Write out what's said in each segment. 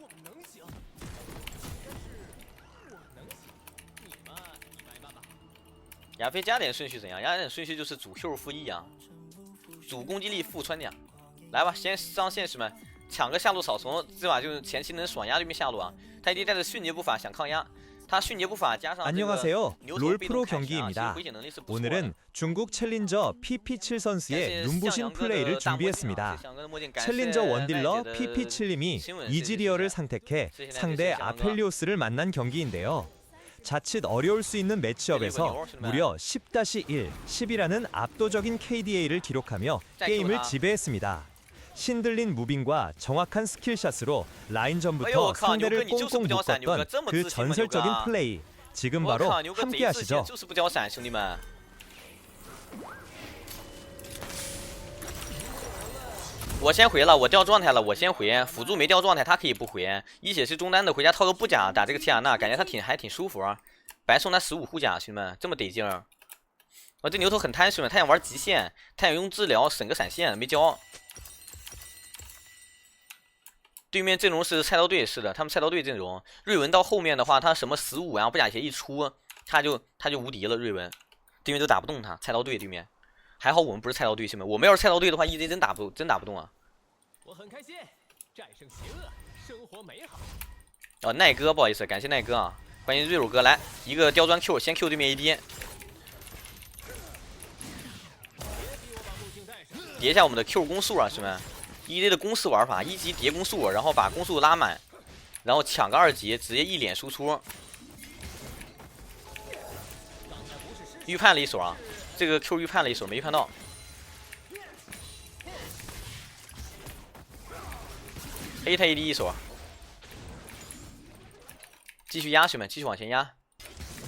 我们能行，但是我能行，你嘛，一般般吧。亚飞加点顺序怎样？加点顺序就是主 Q 负 E 啊，主攻击力负穿甲。来吧，先上现实们，抢个下路草丛，这把就是前期能爽压对面下路啊。他一定带着迅捷步伐想抗压。 안녕하세요. 롤프로 경기입니다. 오늘은 중국 챌린저 PP7 선수의 눈부신 플레이를 준비했습니다. 챌린저 원딜러 PP7님이 이지리어를 선택해 상대 아펠리오스를 만난 경기인데요. 자칫 어려울 수 있는 매치업에서 무려 10-1, 10이라는 압도적인 KDA를 기록하며 게임을 지배했습니다. 신들린 무빙과 정확한 스킬샷으로 라인전부터 상대를 꽁꽁 묶었던 그 전설적인 플레이 지금 바로 함께 하시죠. 就是不交闪，兄弟们。我先回了，我掉状态了，我先回。辅助没掉状态，他可以不回。一血是中单的，回家套个布甲打这个提亚娜，感觉他挺还挺舒服啊。白送他十五护甲，兄弟们这么得劲儿。我这牛头很贪，兄弟们，他想玩极限，他想用治疗省个闪现，没交。 对面阵容是菜刀队，是的，他们菜刀队阵容。瑞文到后面的话，他什么十五，然后不假鞋一出，他就他就无敌了。瑞文，对面都打不动他。菜刀队对面，还好我们不是菜刀队，兄弟们，我们要是菜刀队的话，EZ 真打不真打不动啊。我很开心，战胜邪恶，生活美好。哦，奈哥，不好意思，感谢奈哥啊，欢迎瑞鲁哥来一个刁钻 Q，先 Q 对面 AD，叠一下我们的 Q 攻速啊，兄弟们。EZ 的攻速玩法，一级叠攻速，然后把攻速拉满，然后抢个二级，直接一脸输出。预判了一手啊，这个 Q 预判了一手，没预判到。A 他 AD 一手，继续压，兄弟们，继续往前压。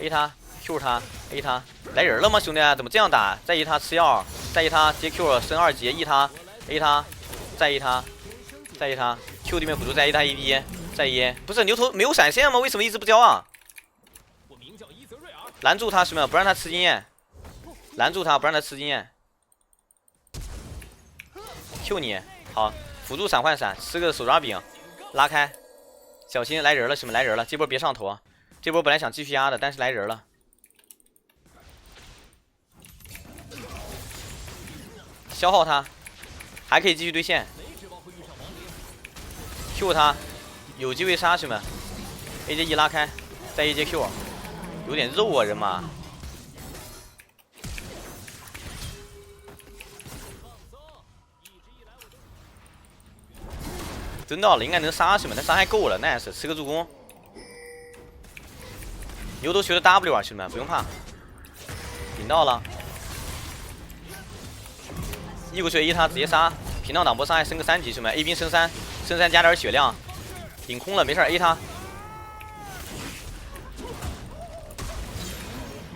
A 他 Q 他 A 他，来人了吗，兄弟？怎么这样打？再 E 他吃药，再 E 他接 Q 升二级，E 他 A 他。在意他，在意他，Q 对面辅助在意他 AD，在意，不是牛头没有闪现吗？为什么一直不交啊？我名叫伊泽瑞尔拦住他，是没有？不让他吃经验，拦住他，不让他吃经验。Q 你，好，辅助闪换闪，吃个手抓饼，拉开，小心来人了，是没？来人了，这波别上头，这波本来想继续压的，但是来人了，消耗他。还可以继续对线，Q 他，有机会杀兄弟们，AJ 一拉开，再 AJ Q，有点肉啊人马，真到了应该能杀兄弟们，他伤害够了，nice，吃个助攻，牛头学的 W 啊兄弟们不用怕，顶到了。一股血一他直接杀，平档挡波伤害升个三级，兄弟们，A 兵升三，升三加点血量，顶空了没事 A 他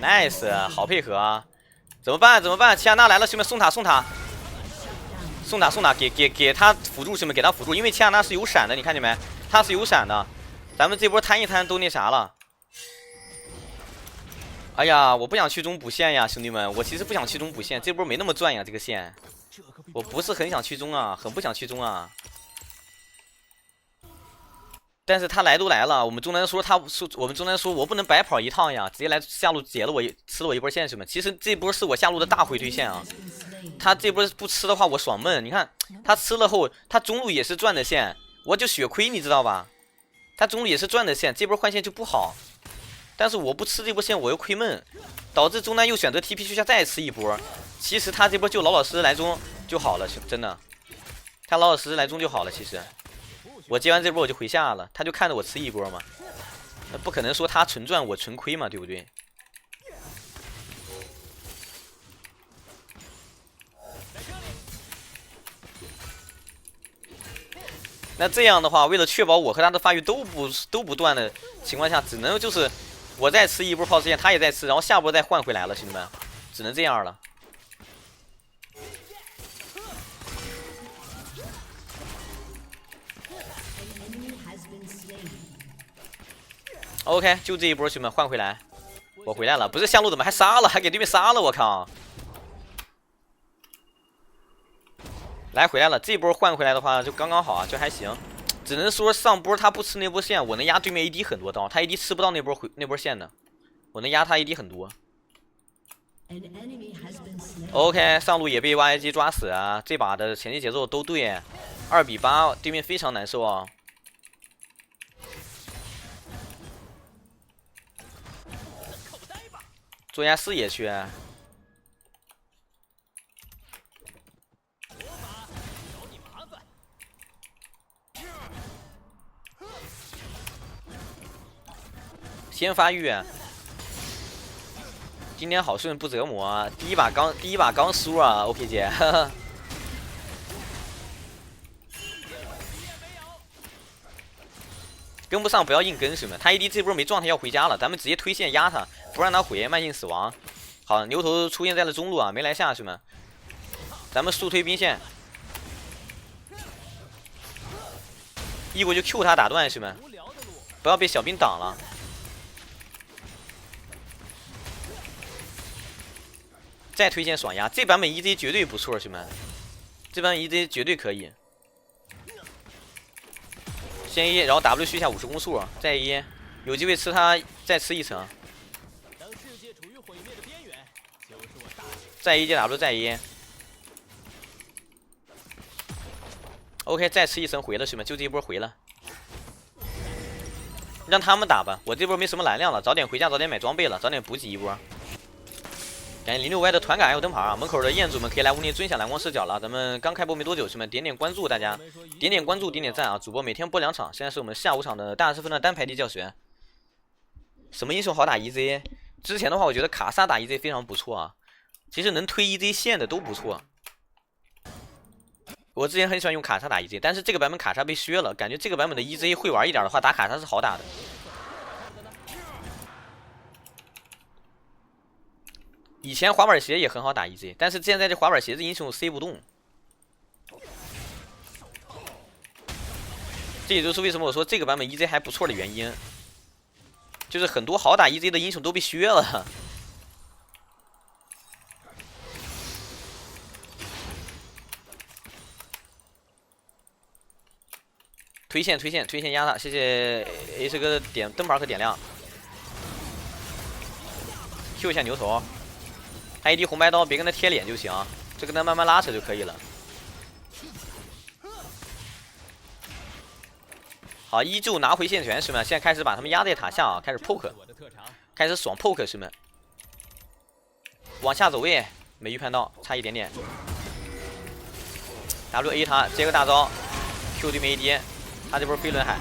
，nice 好配合啊，怎么办？怎么办？齐亚娜来了，兄弟们送塔送塔，送塔送塔，给给给他辅助，兄弟们给他辅助，因为齐亚娜是有闪的，你看见没？他是有闪的，咱们这波摊一摊都那啥了。哎呀，我不想去中补线呀，兄弟们，我其实不想去中补线，这波没那么赚呀，这个线。我不是很想去中啊，很不想去中啊。但是他来都来了，我们中单说他说我们中单说我不能白跑一趟呀，直接来下路解了我吃了我一波线什么？其实这波是我下路的大回推线啊。他这波不吃的话我爽闷，你看他吃了后他中路也是赚的线，我就血亏你知道吧？他中路也是赚的线，这波换线就不好。但是我不吃这波线我又亏闷，导致中单又选择 TP 去下再吃一波。其实他这波就老老实实来中就好了，真的，他老老实实来中就好了。其实我接完这波我就回下了，他就看着我吃一波嘛，那不可能说他纯赚我纯亏嘛，对不对？那这样的话，为了确保我和他的发育都不都不断的情况下，只能就是我再吃一波炮之线，他也在吃，然后下波再换回来了，兄弟们，只能这样了。OK，就这一波，兄弟们换回来，我回来了。不是下路怎么还杀了，还给对面杀了，我靠！来回来了，这波换回来的话就刚刚好啊，就还行。只能说上波他不吃那波线，我能压对面 AD 很多刀，他 AD 吃不到那波回那波线的，我能压他 AD 很多。OK，上路也被 YG 抓死啊！这把的前期节奏都对，二比八，对面非常难受啊。做一下视野去。先发育，今天好顺不折磨。第一把刚第一把刚输啊，OK 姐，跟不上不要硬跟，兄弟们。他 AD 这波没状态要回家了，咱们直接推线压他，不让他回，慢性死亡。好，牛头出现在了中路啊，没来下，兄弟们。咱们速推兵线，一过去 Q 他打断，兄弟们，不要被小兵挡了。再推荐爽呀，这版本 EZ 绝对不错，兄弟们，这版本 EZ 绝对可以。先一然后 W 续下五十攻速，再一有机会吃他，再吃一层。再一接 W，再一。OK，再吃一层回了，兄弟们，就这一波回了。让他们打吧，我这波没什么蓝量了，早点回家，早点买装备了，早点补给一波。感谢零六 Y 的团感还有灯牌啊！门口的彦祖们可以来屋内尊享蓝光视角了。咱们刚开播没多久，兄弟们点点关注，大家点点关注，点点赞啊！主播每天播两场，现在是我们下午场的大师分的单排地教学。什么英雄好打 EZ？之前的话，我觉得卡萨打 EZ 非常不错啊。其实能推 EZ 线的都不错。我之前很喜欢用卡莎打 EZ，但是这个版本卡莎被削了，感觉这个版本的 EZ 会玩一点的话，打卡莎是好打的。以前滑板鞋也很好打 EZ，但是现在这滑板鞋子英雄塞不动。这也就是为什么我说这个版本 EZ 还不错的原因，就是很多好打 EZ 的英雄都被削了。推线推线推线压他，谢谢 H 哥的点灯牌和点亮。Q 一下牛头。AD 红白刀，别跟他贴脸就行，就跟他慢慢拉扯就可以了。好，依旧拿回线权，兄弟们，现在开始把他们压在塔下啊，开始 poke，开始爽 poke，兄弟们，往下走位，没预判到，差一点点。W A 他接个大招，Q 对面 AD，他这波飞轮海。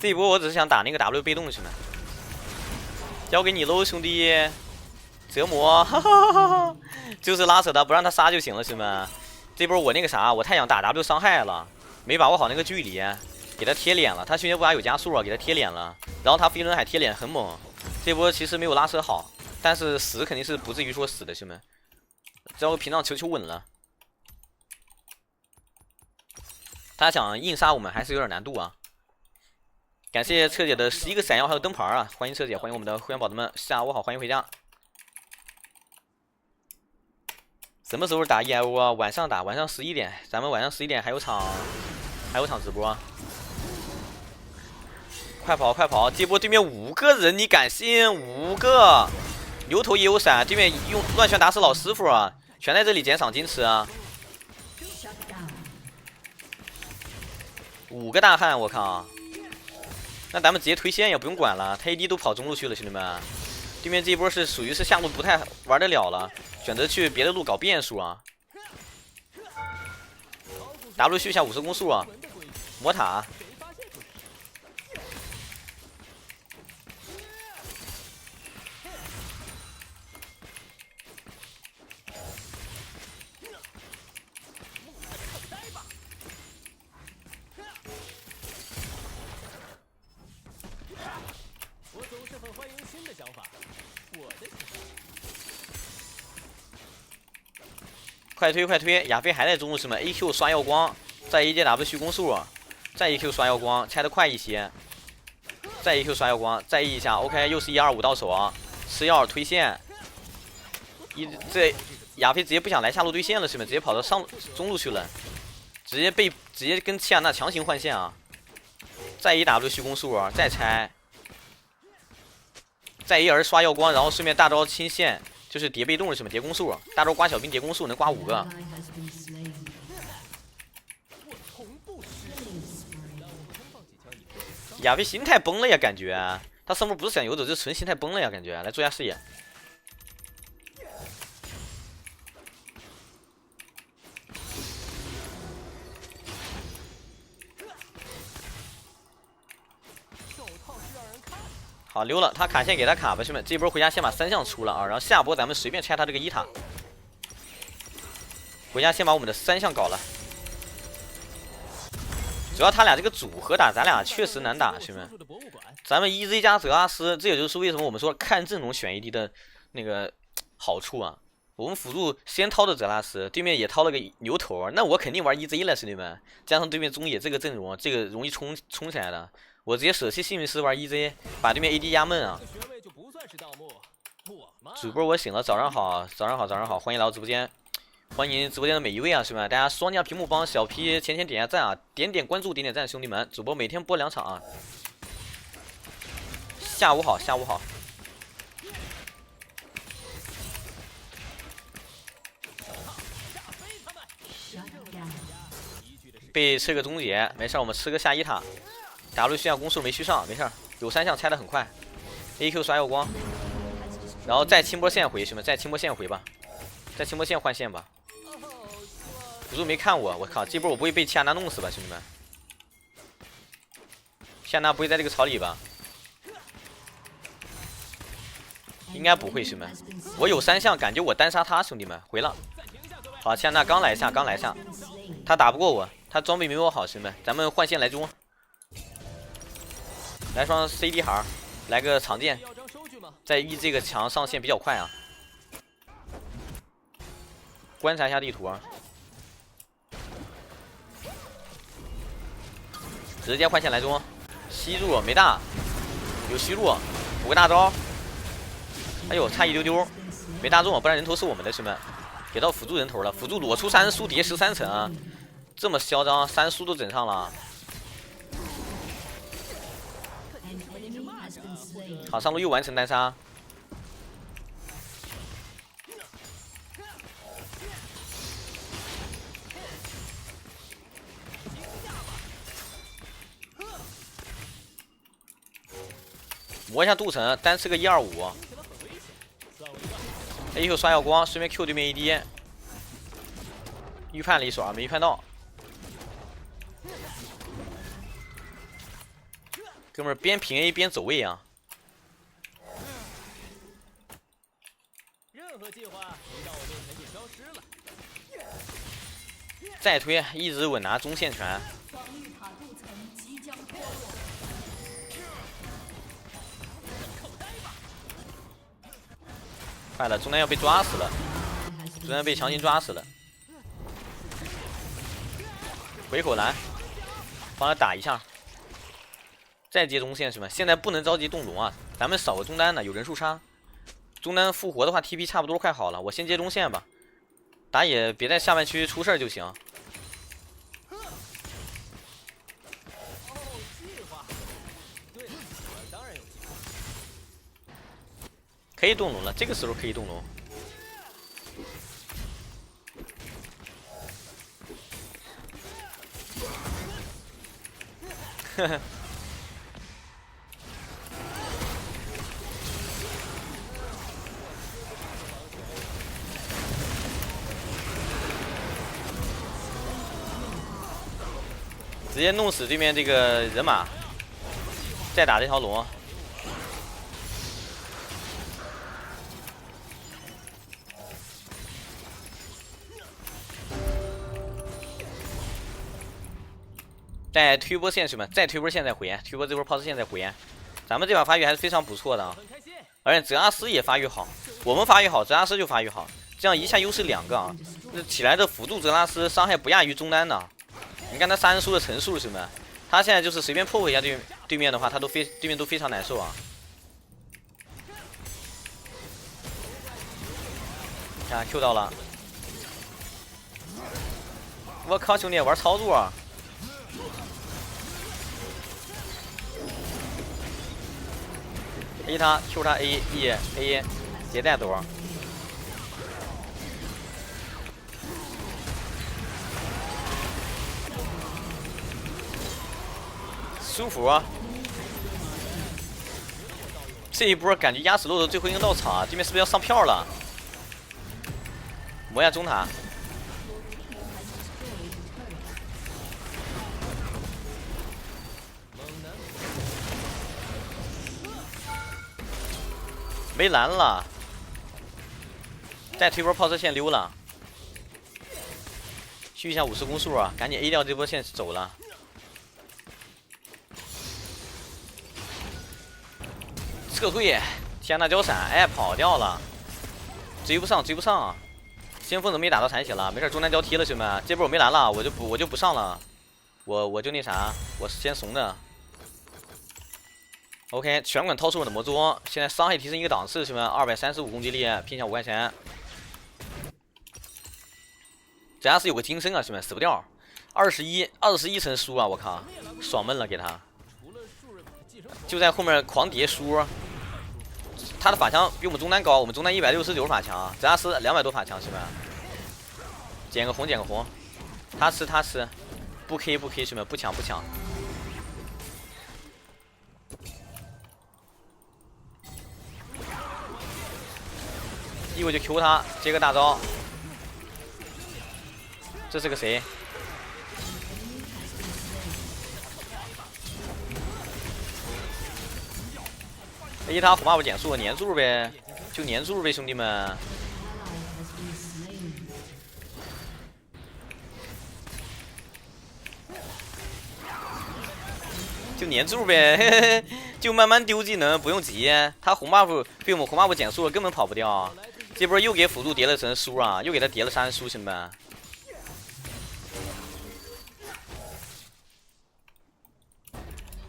这一波我只是想打那个 W 被动，兄弟们，交给你喽，兄弟，折磨，哈哈哈哈，就是拉扯他，不让他杀就行了，兄弟们。这波我那个啥，我太想打 W 伤害了，没把握好那个距离，给他贴脸了。他兄弟不还有加速啊，给他贴脸了。然后他飞轮海贴脸很猛，这波其实没有拉扯好，但是死肯定是不至于说死的，兄弟们。交个屏障求求稳了。他想硬杀我们还是有点难度啊。感谢彻姐的十一个闪耀还有灯牌啊！欢迎彻姐，欢迎我们的会员宝子们，下午好，欢迎回家。什么时候打 EIO 啊？晚上打，晚上十一点，咱们晚上十一点还有场，还有场直播。快跑快跑！这波对面五个人，你敢信？五个，牛头也有闪，对面用乱拳打死老师傅啊！全在这里捡赏金吃啊！五个大汉，我靠！那咱们直接推线也不用管了，他 AD 都跑中路去了，兄弟们，对面这一波是属于是下路不太玩得了了，选择去别的路搞变数啊。W 续下五十攻速啊，魔塔。快推快推！亚飞还在中路，什么 A Q 刷耀光，在 A 接 W 续攻速。再 A Q 刷耀光，拆的快一些。再 A Q 刷耀光，再 E 一下，OK，又是一二五到手啊！吃药推线，一这亚飞直接不想来下路对线了，是吗？直接跑到上中路去了，直接被直接跟齐亚娜强行换线啊！再 E W 续攻速啊，再拆，再一 R 刷耀光，然后顺便大招清线，就是叠被动是什么？叠攻速，大招刮小兵叠攻速能刮五个。亚飞心态崩了呀，感觉他上路不是想游走，就是纯心态崩了呀，感觉。来做下视野。溜了，他卡线给他卡吧，兄弟们，这波回家先把三项出了啊，然后下波咱们随便拆他这个一塔。回家先把我们的三项搞了。主要他俩这个组合打，咱俩确实难打，兄弟们。咱们 EZ 加泽拉斯，这也就是为什么我们说看阵容选 AD 的那个好处啊。我们辅助先掏的泽拉斯，对面也掏了个牛头，那我肯定玩 EZ 了，兄弟们。加上对面中野这个阵容，这个容易冲冲起来的，我直接舍弃幸运石玩 EZ，把对面 AD 压闷啊。主播我醒了，早上好，早上好，早上好，欢迎来到直播间。欢迎直播间的每一位啊，兄弟们！大家双击屏幕帮小 P 浅浅点下赞啊，点点关注，点点赞，兄弟们！主播每天播两场啊。下午好，下午好。被吃个终结，没事，我们吃个下一塔。W 需要攻速没续上，没事，有三项拆的很快。AQ 刷耀光，然后再清波线回，兄弟们，再清波线回吧，再清波线换线吧。辅助没看我，我靠！这波我不会被齐亚娜弄死吧，兄弟们？齐亚娜不会在这个草里吧？应该不会，兄弟们。我有三项，感觉我单杀他，兄弟们回了。好，齐亚娜刚来下，刚来下，他打不过我，他装备没我好，兄弟们。咱们换线来中，来双 CD 孩，来个长剑，在 E 这个墙上线比较快啊。观察一下地图啊。直接换线来中，吸住没大，有吸住，补个大招。哎呦，差一丢丢，没大中，不然人头是我们的，兄弟们。给到辅助人头了，辅助裸出三书叠十三层，这么嚣张，三书都整上了。好，上路又完成单杀。磨一下镀层，单吃个一二五。A Q 刷耀光，顺便 Q 对面 A D。预判了一手啊，没预判到。哥们儿边平 A 边走位啊。再推，一直稳拿中线权。坏了，中单要被抓死了，中单被强行抓死了。回口蓝，帮他打一下，再接中线是吗？现在不能着急动龙啊，咱们扫个中单呢，有人数差。中单复活的话，TP 差不多快好了，我先接中线吧。打野别在下半区出事就行。可以动龙了，这个时候可以动龙。呵呵。直接弄死对面这个人马，再打这条龙。再推波线，兄弟们，再推波线再回，推波这波 POS 线再回，咱们这把发育还是非常不错的啊，而且泽拉斯也发育好，我们发育好，泽拉斯就发育好，这样一下优势两个啊，那起来的辅助泽拉斯伤害不亚于中单的，你看他杀人输的层数，兄弟们，他现在就是随便破坏一下对对面的话，他都非对面都非常难受啊。看 Q 到了，我靠，兄弟玩操作啊！A 他 Q 他 A E A，别带走。舒服啊！这一波感觉压死骆驼最后一根稻草啊！对面是不是要上票了？磨一下中塔，没蓝了，再推波炮车线溜了，续一下五十攻速啊！赶紧 A 掉这波线走了。撤退，天呐，交闪，哎，跑掉了，追不上，追不上，先锋怎么没打到残血了，没事，中单交替了，兄弟们，这波我没蓝了，我就不，我就不上了，我我就那啥，我先怂的。OK，拳馆掏出我的魔珠，现在伤害提升一个档次，兄弟们，二百三十五攻击力，拼下五块钱。咱家是有个金身啊，兄弟们，死不掉，二十一，二十一层书啊，我靠，爽闷了，给他，就在后面狂叠书。他的法强比我们中单高，我们中单一百六十九法强，泽亚斯两百多法强，兄弟们。捡个红，捡个红，他吃他吃，不 K 不 K，兄弟们不抢不抢。一会就 Q 他，接个大招。这是个谁？A 他火把不减速，粘住呗，就粘住呗，兄弟们。就粘住呗，就慢慢丢技能，不用急。他红 buff 被我们红 buff 减速了，根本跑不掉。这波又给辅助叠了层书啊，又给他叠了三书，兄弟们。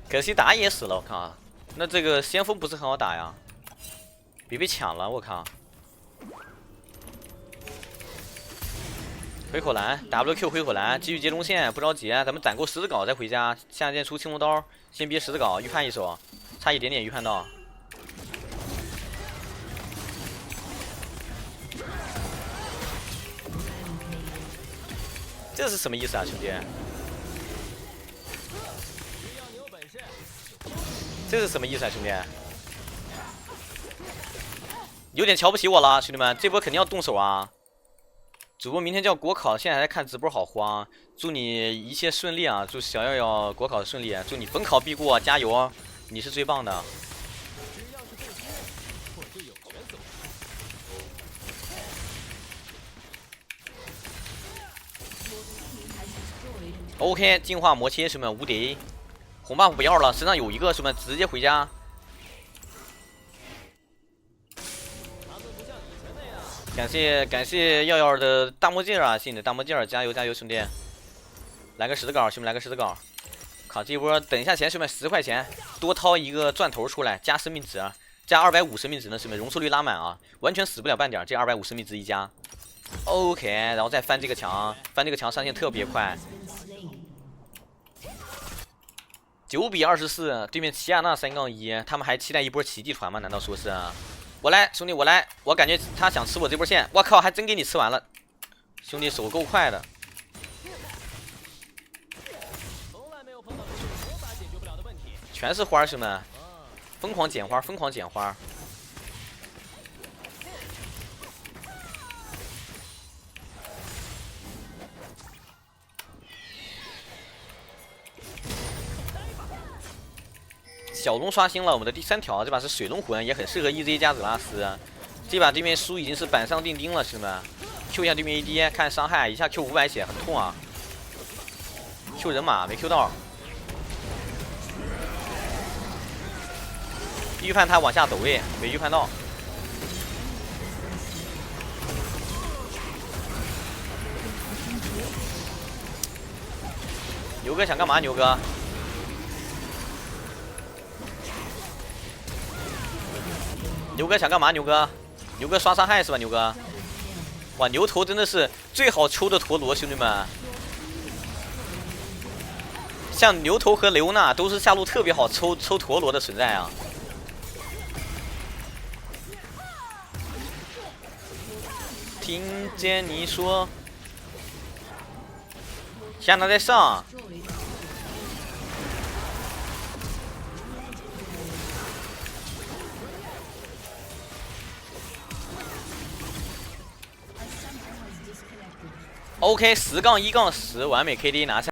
可惜打野死了，我靠。那这个先锋不是很好打呀，别被抢了，我靠！回口蓝，WQ 回口蓝，继续接中线，不着急，咱们攒够十字镐再回家。下剑出青龙刀，先憋十字镐，预判一手，差一点点预判到。这是什么意思啊，兄弟？这是什么意思啊，兄弟？有点瞧不起我了，兄弟们，这波肯定要动手啊！主播明天就要国考，现在还在看直播，好慌。祝你一切顺利啊！祝小耀耀国考顺利，祝你逢考必过，加油！你是最棒的。OK，净化魔切，兄弟们无敌。红 buff 不要了，身上有一个什么，直接回家。感谢感谢耀耀的大墨镜啊，谢谢你的大墨镜，加油加油，兄弟！来个十字镐，兄弟们来个十字镐。靠，这一波等一下钱，兄弟十块钱，多掏一个钻头出来，加生命值，加二百五生命值呢，兄弟们容错率拉满啊，完全死不了半点。这二百五生命值一加，OK，然后再翻这个墙，翻这个墙上线特别快。九比二十四，对面齐亚娜三杠一，他们还期待一波奇迹团吗？难道说是？我来，兄弟，我来，我感觉他想吃我这波线，我靠，还真给你吃完了，兄弟手够快的。全是花，兄弟们，疯狂捡花，疯狂捡花。小龙刷新了，我们的第三条，这把是水龙魂，也很适合 EZ 加泽拉斯。这把对面输已经是板上钉钉了，兄弟们。Q 一下对面 AD，看伤害，一下 Q 五百血，很痛啊。Q 人马没 Q 到，预判他往下走位，没预判到。牛哥想干嘛？牛哥？牛哥想干嘛？牛哥，牛哥刷伤害是吧？牛哥，哇，牛头真的是最好抽的陀螺，兄弟们。像牛头和雷欧娜都是下路特别好抽抽陀螺的存在啊。听见你说，现在在上。OK，十杠一杠十，完美 KD 拿下。